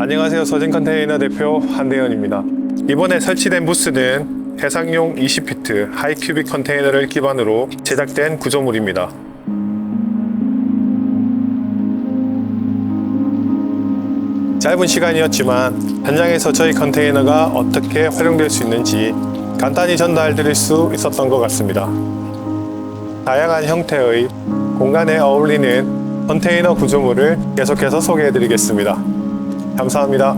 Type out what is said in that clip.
안녕하세요. 서진 컨테이너 대표 한대현입니다. 이번에 설치된 부스는 해상용 20피트 하이큐빅 컨테이너를 기반으로 제작된 구조물입니다. 짧은 시간이었지만 현장에서 저희 컨테이너가 어떻게 활용될 수 있는지 간단히 전달 드릴 수 있었던 것 같습니다. 다양한 형태의 공간에 어울리는 컨테이너 구조물을 계속해서 소개해 드리겠습니다. 감사합니다.